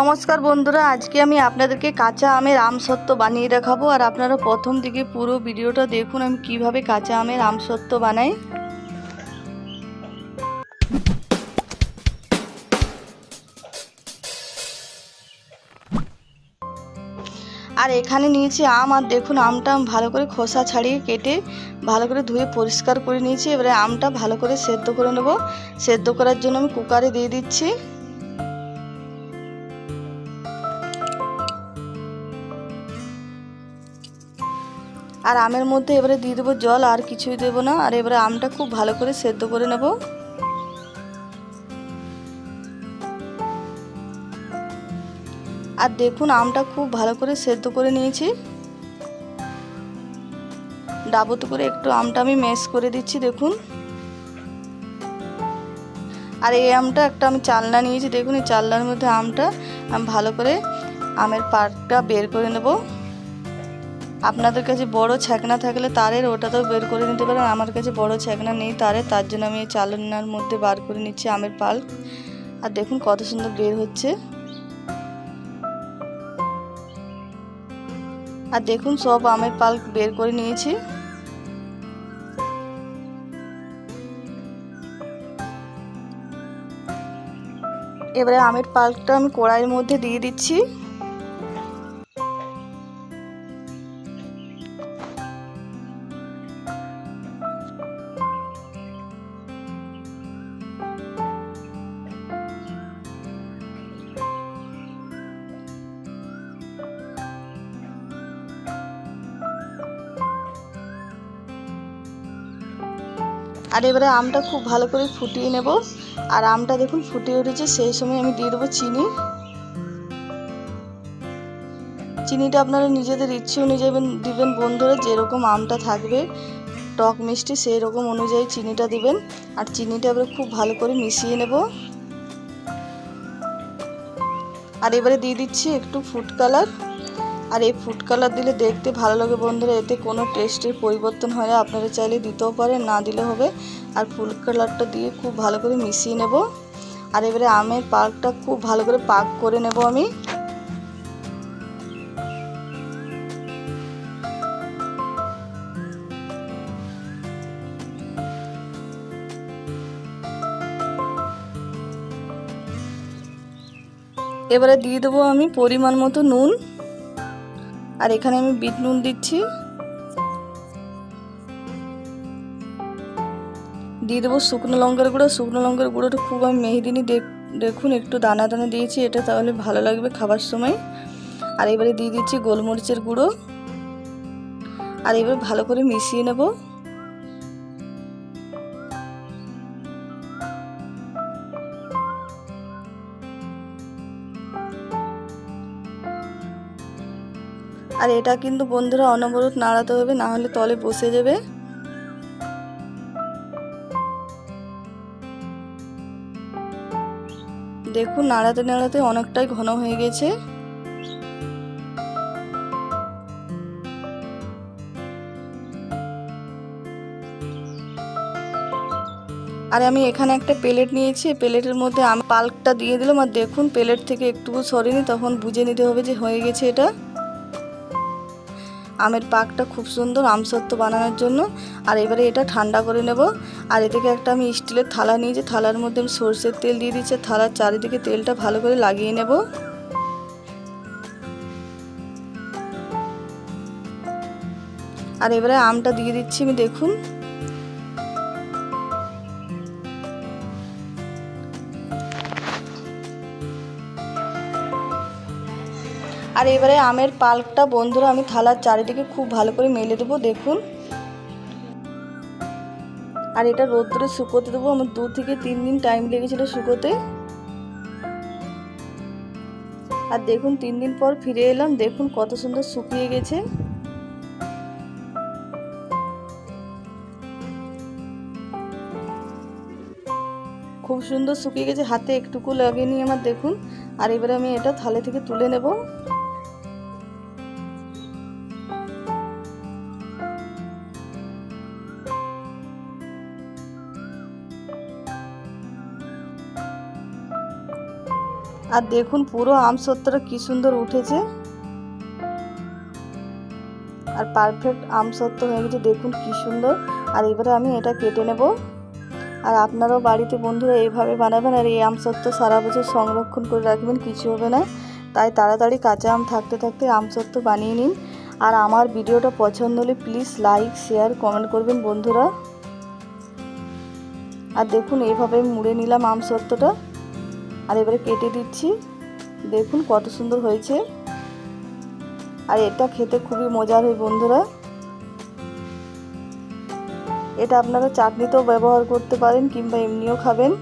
নমস্কার বন্ধুরা, আজকে আমি আপনাদেরকে কাঁচা আমের আমসত্ত্ব বানিয়ে দেখাবো, আর আপনারা প্রথম দিকে পুরো ভিডিওটা দেখুন আমি কীভাবে কাঁচা আমের আমসত্ত্ব বানাই। আর এখানে নিয়েছি আম, আর দেখুন আমটা আমি ভালো করে খোসা ছাড়িয়ে কেটে ভালো করে ধুয়ে পরিষ্কার করে নিয়েছি, এবারে আমটা ভালো করে সেদ্ধ করে নেব। সেদ্ধ করার জন্য আমি কুকারে দিয়ে দিচ্ছি। আর আমের মধ্যে এবারে দিয়ে দেবো জল, আর কিছুই দেবো না। আর এবারে আমটা খুব ভালো করে সেদ্ধ করে নেব। আর দেখুন, আমটা খুব ভালো করে সেদ্ধ করে নিয়েছি। ডাবুতে করে একটু আমটা আমি ম্যাশ করে দিচ্ছি, দেখুন। আর এই আমটা একটা আমি চালনা নিয়েছি, দেখুন এই চালনার মধ্যে আমটা আমি ভালো করে আমের পাটটা বের করে নেব। আপনাদের কাছে বড় ছ্যাকনা থাকলে তারের ওটাতেও বের করে নিতে পারেন। আমার কাছে বড় ছ্যাকনা নেই তারে, তার জন্য আমি এই চালনার মধ্যে বার করে নিচ্ছি আমের পাল। আর দেখুন কত সুন্দর বের হচ্ছে। আর দেখুন সব আমের পাল বের করে নিয়েছি। এবারে আমের পালটা আমি কড়াইয়ের মধ্যে দিয়ে দিচ্ছি। আর এবারে আমটা খুব ভালো করে ফুটিয়ে নেব। আর আমটা দেখুন ফুটিয়ে উঠেছে, সেই সময় আমি দিয়ে দেবো চিনি। চিনিটা আপনারা নিজেদের ইচ্ছে অনুযায়ী দিবেন বন্ধুরা, যেরকম আমটা থাকবে, টক মিষ্টি সেই রকম অনুযায়ী চিনিটা দিবেন। আর চিনিটা এবারে খুব ভালো করে মিশিয়ে নেব। আর এবারে দিয়ে দিচ্ছি একটু ফুড কালার। আর এই ফুড কালার দিলে দেখতে ভালো লাগে বন্ধুরা, এতে কোনো টেস্টের পরিবর্তন হয় না। আপনারা চাইলে দিতেও পারেন, না দিলে হবে। আর ফুড কালারটা দিয়ে খুব ভালো করে মিশিয়ে নেব। আর এবারে আমের পাকটা খুব ভালো করে পাক করে নেব আমি। এবারে দিয়ে দেবো আমি পরিমাণ মতো নুন। আর এখানে আমি বিট নুন দিচ্ছি। দিয়ে দেবো শুকনো লঙ্কার গুঁড়ো। শুকনো লঙ্কার গুঁড়োটা খুব আমি মেহেদিনি দেখুন, একটু দানা দানা দিয়েছি, এটা তাহলে ভালো লাগবে খাবার সময়। আর এবারে দিয়ে দিচ্ছি গোলমরিচের গুঁড়ো। আর এবার ভালো করে মিশিয়ে নেব। আর এটা কিন্তু বন্ধুরা অনবরত নাড়াতে হবে, না হলে তলে বসে যাবে। দেখুন, নাড়াতে নাড়াতে অনেকটাই ঘন হয়ে গেছে। আর আমি এখানে একটা প্লেট নিয়েছি প্লেটের মধ্যে আমি পাল্কটা দিয়ে দিলাম। আর দেখুন, প্লেট থেকে একটুকু সরেনি, তখন বুঝে নিতে হবে যে হয়ে গেছে এটা। আমের পাকটা খুব সুন্দর আমসত্ব বানানোর জন্য। আর এবারে এটা ঠান্ডা করে নেব। আর এ থেকে একটা আমি স্টিলের থালা নিয়েছি থালার মধ্যে আমি সর্ষের তেল দিয়ে দিচ্ছি থালার চারিদিকে তেলটা ভালো করে লাগিয়ে নেব। আর এবারে আমটা দিয়ে দিচ্ছি আমি, দেখুন। আর এবারে আমের পাল্কটা বন্ধুরা আমি থালার চারিদিকে খুব ভালো করে মেলে দেবো, দেখুন। আর এটা রোদ্রে শুকোতে দেবো, আমার দু থেকে তিন দিন টাইম লেগেছিল শুকোতে। আর দেখুন, তিন দিন পর ফিরে এলাম, দেখুন কত সুন্দর শুকিয়ে গেছে। খুব সুন্দর শুকিয়ে গেছে, হাতে একটুকু লাগেনি আমার, দেখুন। আর এবারে আমি এটা থালে থেকে তুলে নেব। আর দেখুন পুরো আম সত্তরটা কি সুন্দর উঠেছে। আর পারফেক্ট আম সত্য হয়ে গেছে, দেখুন কি সুন্দর। আর এবারে আমি এটা কেটে নেব। আর আপনারাও বাড়িতে বন্ধুরা এইভাবে বানাবেন আর এই আম সত্য সারা বছর সংরক্ষণ করে রাখবেন, কিছু হবে না। তাই তাড়াতাড়ি কাঁচা আম থাকতে থাকতে আম সত্য বানিয়ে নিন। আর আমার ভিডিওটা পছন্দ হলে প্লিজ লাইক শেয়ার কমেন্ট করবেন বন্ধুরা। আর দেখুন এইভাবে মুড়ে নিলাম আম সত্যটা আর এবারে কেটে দিচ্ছি। দেখুন কত সুন্দর হয়েছে। আর এটা খেতে খুবই মজার হয় বন্ধুরা। এটা আপনারা চাটনিতেও ব্যবহার করতে পারেন কিংবা এমনিও খাবেন।